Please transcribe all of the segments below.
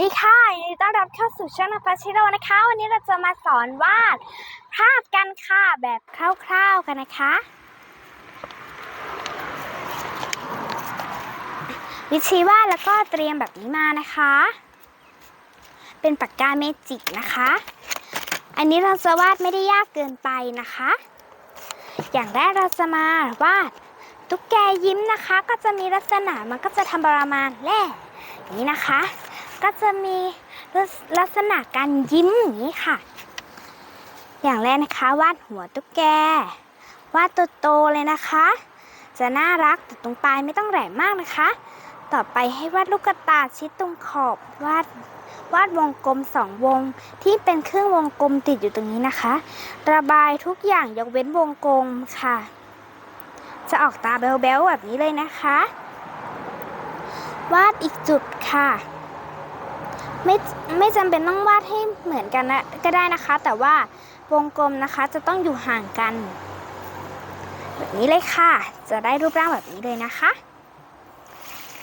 ดีค่ะยินดีต้อนรับเข้าสู่ช่องนภัชิโรนะคะ วันนี้เราจะมาสอนวาดภาพกันค่ะแบบคร่าวๆกันนะคะ วิธีวาดแล้วก็เตรียมแบบนี้มานะคะ เป็นปากกาเมจิกนะคะ อันนี้เราจะวาดไม่ได้ยากเกินไปนะคะ อย่างแรกเราจะมาวาดตุ๊กแกยิ้มนะคะ ก็จะมีลักษณะมันก็จะทำประมาณแร่นี้นะคะ ก็จะมีลักษณะการยิ้มอย่างนี้ค่ะ อย่างแรกนะคะวาดหัวตุ๊กแก วาดตัวโตเลยนะคะ จะน่ารักแต่ตรงปลายไม่ต้องแหลมมากนะคะ ต่อไปให้วาดลูกกระตายชิดตรงขอบวาดวาดวงกลมสองวงที่เป็นเครื่องวงกลมติดอยู่ตรงนี้นะคะ ระบายทุกอย่างยกเว้นวงกลมค่ะ จะออกตาแบ๊วๆแบบนี้เลยนะคะ วาดอีกจุดค่ะ ไม่ไม่จำเป็นต้องวาดให้เหมือนกันนะก็ได้นะคะ แต่ว่าวงกลมนะคะจะต้องอยู่ห่างกัน แบบนี้เลยค่ะ จะได้รูปร่างแบบนี้เลยนะคะ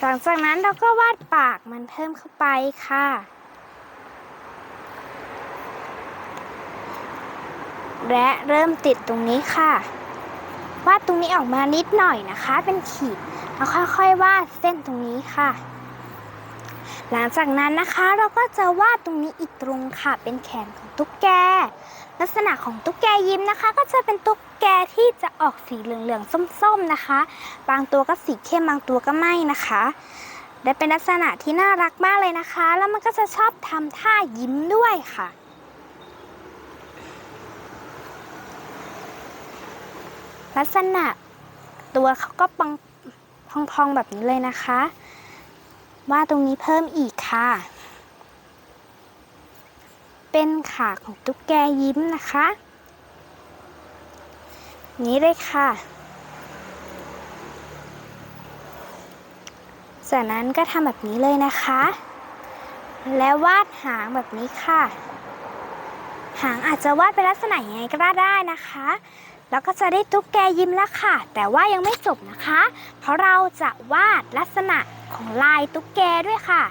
หลังจากนั้นเราก็วาดปากมันเพิ่มเข้าไปค่ะและเริ่มติดตรงนี้ค่ะ วาดตรงนี้ออกมานิดหน่อยนะคะ เป็นขีดแล้วค่อยๆวาดเส้นตรงนี้ค่ะ หลังจากนั้นนะคะเราก็จะวาดตรงนี้อีกตรงค่ะ เป็นแขนของตุ๊กแก ลักษณะของตุ๊กแกยิ้มนะคะ ก็จะเป็นตุ๊กแกที่จะออกสีเหลืองๆส้มๆนะคะ บางตัวก็สีเข้มบางตัวก็ไม่นะคะและเป็นลักษณะที่น่ารักมากเลยนะคะ แล้วมันก็จะชอบทำท่ายิ้มด้วยค่ะลักษณะตัวเขาก็ปังพองๆแบบนี้เลยนะคะ วาดตรงนี้เพิ่มอีกค่ะ เป็นขาของตุ๊กแกยิ้มนะคะ นี้เลยค่ะ จากนั้นก็ทำแบบนี้เลยนะคะ แล้ววาดหางแบบนี้ค่ะ หางอาจจะวาดเป็นลักษณะยังไงก็ได้นะคะแล้วก็จะได้ตุ๊กแกยิ้มแล้วค่ะ แต่ว่ายังไม่จบนะคะ เพราะเราจะวาดลักษณะ ของลายตุ๊กแกด้วยค่ะ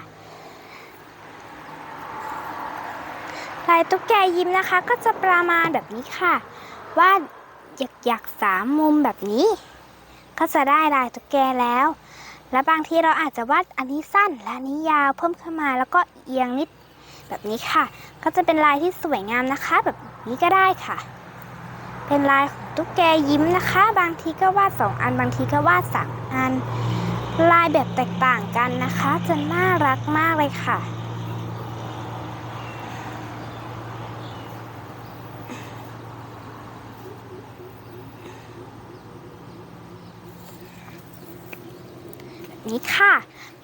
ลายตุ๊กแกยิ้มนะคะ ก็จะประมาณแบบนี้ค่ะวาดหยักสามมุมแบบนี้ ก็จะได้ลายตุ๊กแกแล้ว และบางทีเราอาจจะวาดอันนี้สั้นและอันนี้ยาวเพิ่มขึ้นมาแล้วก็เอียงนิดแบบนี้ค่ะ ก็จะเป็นลายที่สวยงามนะคะ แบบนี้ก็ได้ค่ะ เป็นลายของตุ๊กแกยิ้มนะคะ บางทีก็วาดสองอัน บางทีก็วาดสามอัน ลายแบบแตกต่างกันนะคะ จะน่ารักมากเลยค่ะ นี้ค่ะ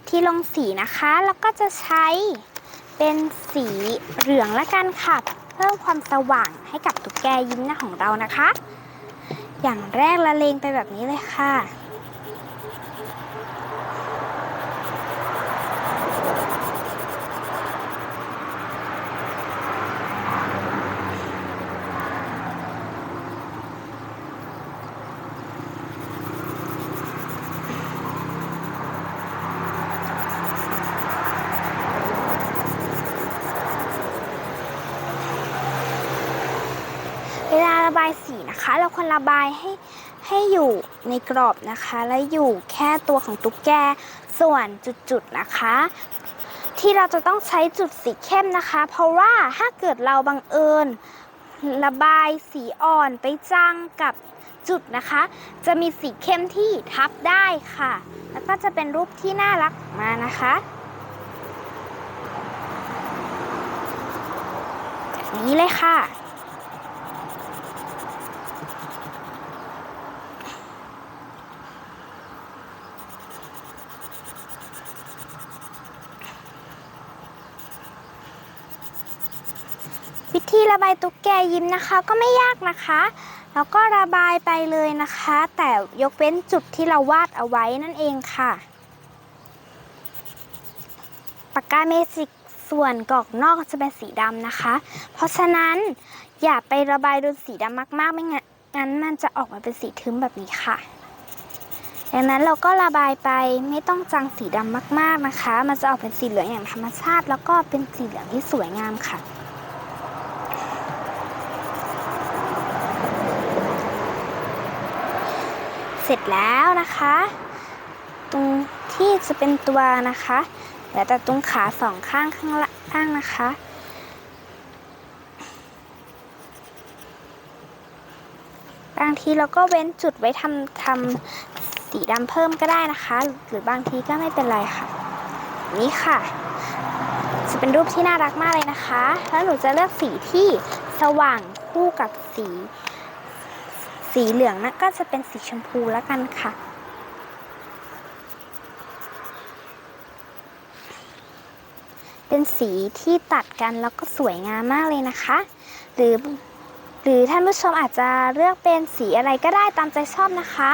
ที่ลงสีนะคะแล้วก็จะใช้เป็นสีเหลืองละกันค่ะ เพิ่มความสว่างให้กับตุ๊กแกยิ้มหน้าของเรานะคะ อย่างแรกละเลงไปแบบนี้เลยค่ะ นะคะ เราควรระบายให้ให้อยู่ในกรอบนะคะ และอยู่แค่ตัวของตุ๊กแกส่วนจุดๆนะคะ ที่เราจะต้องใช้จุดสีเข้มนะคะ เพราะว่าถ้าเกิดเราบังเอิญระบายสีอ่อนไปจังกับจุดนะคะ จะมีสีเข้มที่ทับได้ค่ะ แล้วก็จะเป็นรูปที่น่ารักออกมานะคะแบบนี้เลยค่ะ วิธีระบายตุ๊กแกยิ้มนะคะก็ไม่ยากนะคะ แล้วก็ระบายไปเลยนะคะ แต่ยกเว้นจุดที่เราวาดเอาไว้นั่นเองค่ะปากกาเมจิกส่วนกรอกนอกจะเป็นสีดำนะคะ เพราะฉะนั้นอย่าไประบายโดนสีดำมากๆ ไม่งั้นมันจะออกมาเป็นสีทึมแบบนี้ค่ะดังนั้นเราก็ระบายไปไม่ต้องจางสีดำมากๆนะคะ มันจะออกเป็นสีเหลืองอย่างธรรมชาติ แล้วก็เป็นสีเหลืองที่สวยงามค่ะ เส ร็จแล้วนะคะ ตรงที่จะเป็นตัวนะคะเหลือแต่ตรงขาสองข้างข้างล่างนะคะบางทีเราก็เว้นจุดไว้ทำทำสีดำเพิ่มก็ได้นะคะ หรือบางทีก็ไม่เป็นไรค่ะ นี่ค่ะ จะเป็นรูปที่น่ารักมากเลยนะคะ แล้วหนูจะเลือกสีที่สว่างคู่กับสี สีเหลืองนะก็จะเป็นสีชมพูแล้วกันค่ะเป็นสีที่ตัดกันแล้วก็สวยงามมากเลยนะคะ หรือหรือท่านผู้ชมอาจจะเลือกเป็นสีอะไรก็ได้ตามใจชอบนะคะ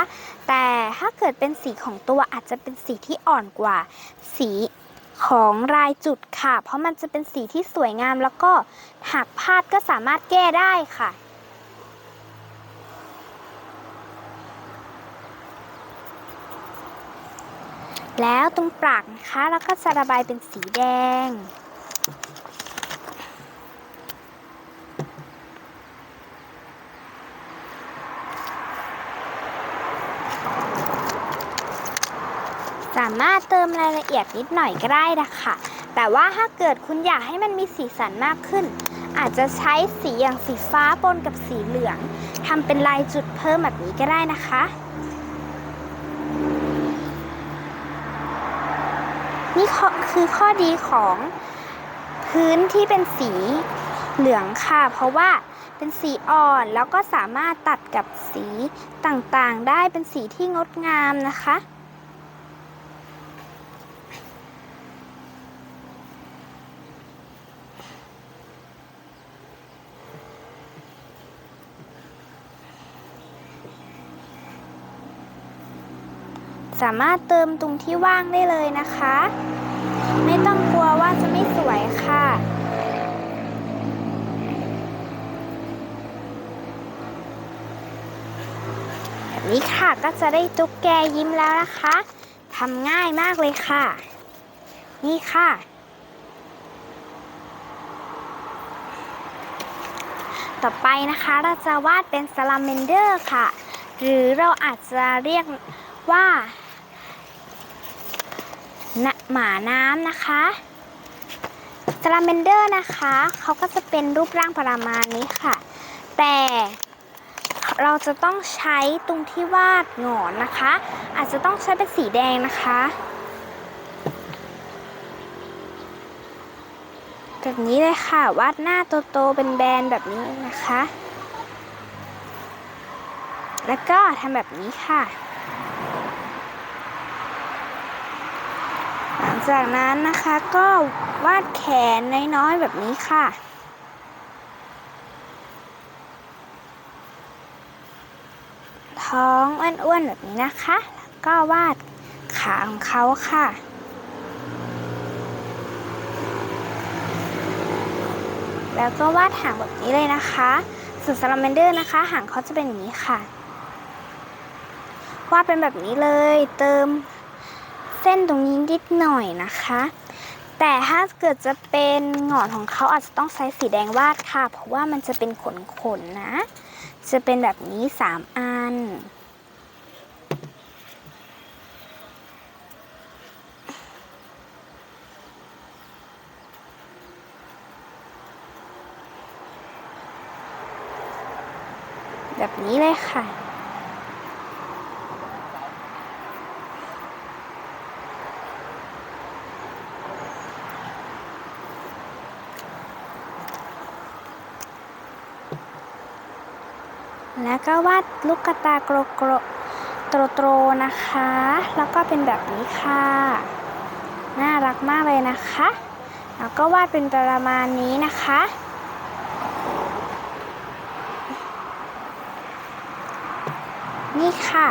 แต่ถ้าเกิดเป็นสีของตัวอาจจะเป็นสีที่อ่อนกว่า สีของรายจุดค่ะ เพราะมันจะเป็นสีที่สวยงามแล้วก็หากพลาดก็สามารถแก้ได้ค่ะ แล้วตรงปากนะคะแล้วก็จะระบายเป็นสีแดง สามารถเติมรายละเอียดนิดหน่อยก็ได้นะคะ แต่ว่าถ้าเกิดคุณอยากให้มันมีสีสันมากขึ้น อาจจะใช้สีอย่างสีฟ้าปนกับสีเหลืองทำเป็นลายจุดเพิ่มแบบนี้ก็ได้นะคะ นี่คือข้อดีของพื้นที่เป็นสีเหลืองค่ะ เพราะว่าเป็นสีอ่อนแล้วก็สามารถตัดกับสีต่างๆ ได้เป็นสีที่งดงามนะคะ สามารถเติมตรงที่ว่างได้เลยนะคะ ไม่ต้องกลัวว่าจะไม่สวยค่ะ แบบนี้ค่ะก็จะได้ตุ๊กแกยิ้มแล้วนะคะทำง่ายมากเลยค่ะ นี่ค่ะต่อไปนะคะเราจะวาดเป็นสลาเมนเดอร์ค่ะ หรือเราอาจจะเรียกว่า หมาน้ำนะคะสลาเมนเดอร์นะคะเขาก็จะเป็นรูปร่างประมาณนี้ค่ะ แต่เราจะต้องใช้ตรงที่วาดหงอนนะคะ อาจจะต้องใช้เป็นสีแดงนะคะแบบนี้เลยค่ะ วาดหน้าโตๆเป็นแบนแบบนี้นะคะ แล้วก็ทำแบบนี้ค่ะ หลัง จากนั้นนะคะก็วาดแขนน้อยๆแบบนี้ค่ะ ท้องอ้วนๆแบบนี้นะคะ แล้วก็วาดขาของเขาค่ะแล้วก็วาดหางแบบนี้เลยนะคะ ส่วนซาลาเมนเดอร์นะคะ หางเขาจะเป็นอย่างนี้ค่ะ วาดเป็นแบบนี้เลย เติม ส้นตรงนี้นิดหน่อยนะคะ แต่ถ้าเกิดจะเป็นหงอนของเขาอาจจะต้องใช้สีแดงวาดค่ะ เพราะว่ามันจะเป็นขนๆนนะ จะเป็นแบบนี้สามอัน แบบนี้เลยค่ะ แล้วก็วาดลูกกระตาโกรโกรโตรโตรนะคะ แล้วก็เป็นแบบนี้ค่ะ น่ารักมากเลยนะคะ แล้วก็วาดเป็นประมาณนี้นะคะ นี่ค่ะ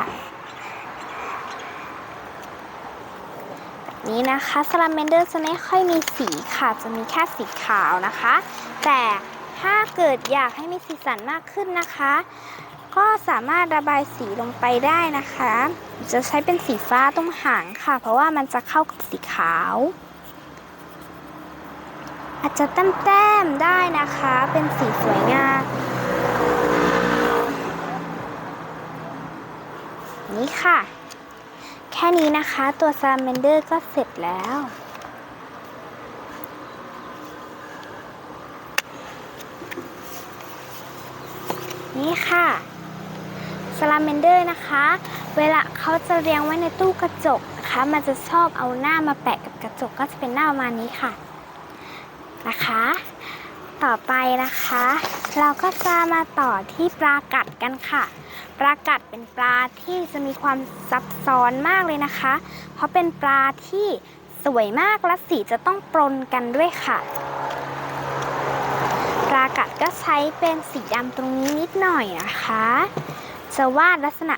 นี้นะคะสลาเมนเดอร์จะไม่ค่อยมีสีค่ะ จะมีแค่สีขาวนะคะ แต่ ถ้าเกิดอยากให้มีสีสันมากขึ้นนะคะ ก็สามารถระบายสีลงไปได้นะคะ จะใช้เป็นสีฟ้าตรงหางค่ะ เพราะว่ามันจะเข้ากับสีขาว อาจจะแต้มๆได้นะคะ เป็นสีสวยงามนี่ค่ะ แค่นี้นะคะตัวซาลาเมนเดอร์ก็เสร็จแล้ว นี่ค่ะซาลาเมนเดอร์นะคะ เวลาเขาจะเรียงไว้ในตู้กระจกนะคะ มันจะชอบเอาหน้ามาแปะกับกระจกก็จะเป็นหน้าประมาณนี้ค่ะนะคะ ต่อไปนะคะ เราก็จะมาต่อที่ปลากัดกันค่ะ ปลากัดเป็นปลาที่จะมีความซับซ้อนมากเลยนะคะ เพราะเป็นปลาที่สวยมากและสีจะต้องปนกันด้วยค่ะ ปลากัดก็ใช้เป็นสีดำตรงนี้นิดหน่อยนะคะ จะวาดลักษณะ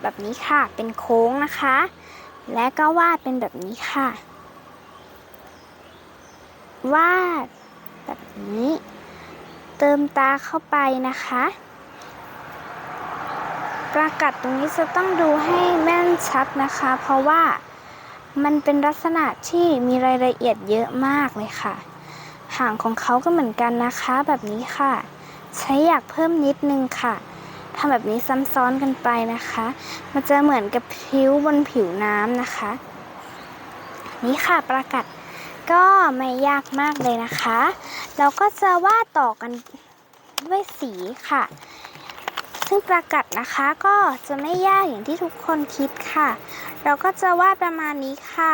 แบบนี้ค่ะ เป็นโค้งนะคะ และก็วาดเป็นแบบนี้ค่ะ วาดแบบนี้ เติมตาเข้าไปนะคะประกัดตรงนี้จะต้องดูให้แม่นชัดนะคะ เพราะว่ามันเป็นลักษณะที่มีรายละเอียดเยอะมากเลยค่ะ หางของเขาก็เหมือนกันนะคะ แบบนี้ค่ะ ใช้อยากเพิ่มนิดนึงค่ะทำแบบนี้ซ้ำซ้อนกันไปนะคะ มันจะเหมือนกับผิวบนผิวน้ำนะคะ นี่ค่ะประกัดก็ไม่ยากมากเลยนะคะ เราก็จะวาดต่อกันด้วยสีค่ะ ซึ่งประกัดนะคะก็จะไม่ยากอย่างที่ทุกคนคิดค่ะ เราก็จะวาดประมาณนี้ค่ะ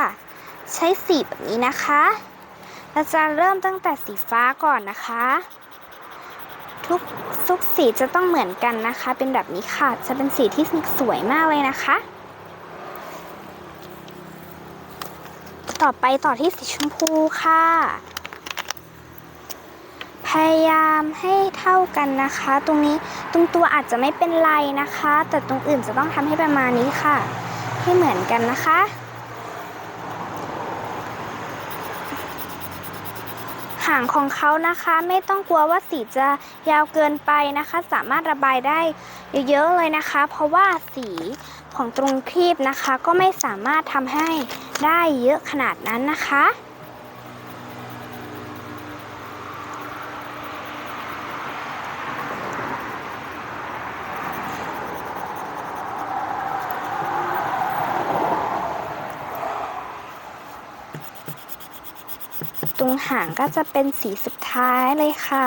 ใช้สีแบบนี้นะคะ เราจะเริ่มตั้งแต่สีฟ้าก่อนนะคะ ทุกทุกสีจะต้องเหมือนกันนะคะ เป็นแบบนี้ค่ะ จะเป็นสีที่สวยมากเลยนะคะ ต่อไปต่อที่สีชมพูค่ะ พยายามให้เท่ากันนะคะ ตรงนี้ตรงตัวอาจจะไม่เป็นไรนะคะ แต่ตรงอื่นจะต้องทำให้ประมาณนี้ค่ะ ให้เหมือนกันนะคะ หางของเขานะคะ ไม่ต้องกลัวว่าสีจะยาวเกินไปนะคะ สามารถระบายได้เยอะๆเลยนะคะ เพราะว่าสีของตรงครีบนะคะ ก็ไม่สามารถทำให้ได้เยอะขนาดนั้นนะคะ ตรงหางก็จะเป็นสีสุดท้ายเลยค่ะ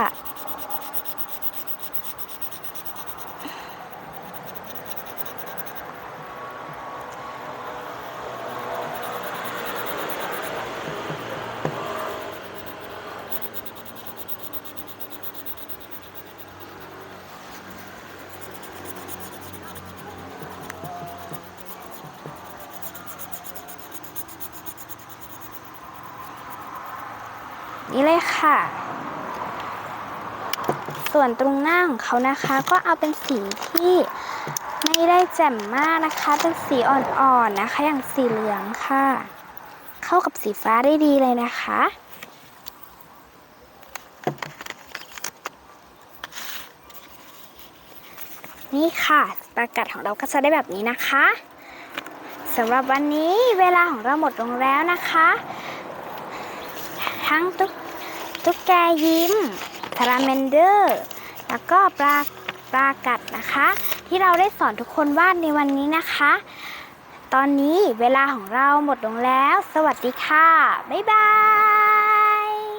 นี่เลยค่ะ ส่วนตรงหน้าของเขานะคะก็เอาเป็นสีที่ไม่ได้แจ่มมากนะคะ เป็นสีอ่อนๆนะคะ อย่างสีเหลืองค่ะ เข้ากับสีฟ้าได้ดีเลยนะคะนี่ค่ะประกาศของเราก็จะได้แบบนี้นะคะสำหรับวันนี้เวลาของเราหมดลงแล้วนะคะ ทั้งตุ๊ก ตุ๊กแกยิ้มทาราเมนเดอร์แล้วก็ปลาปลากัดนะคะ ที่เราได้สอนทุกคนวาดในวันนี้นะคะ ตอนนี้เวลาของเราหมดลงแล้ว สวัสดีค่ะ บ๊ายบาย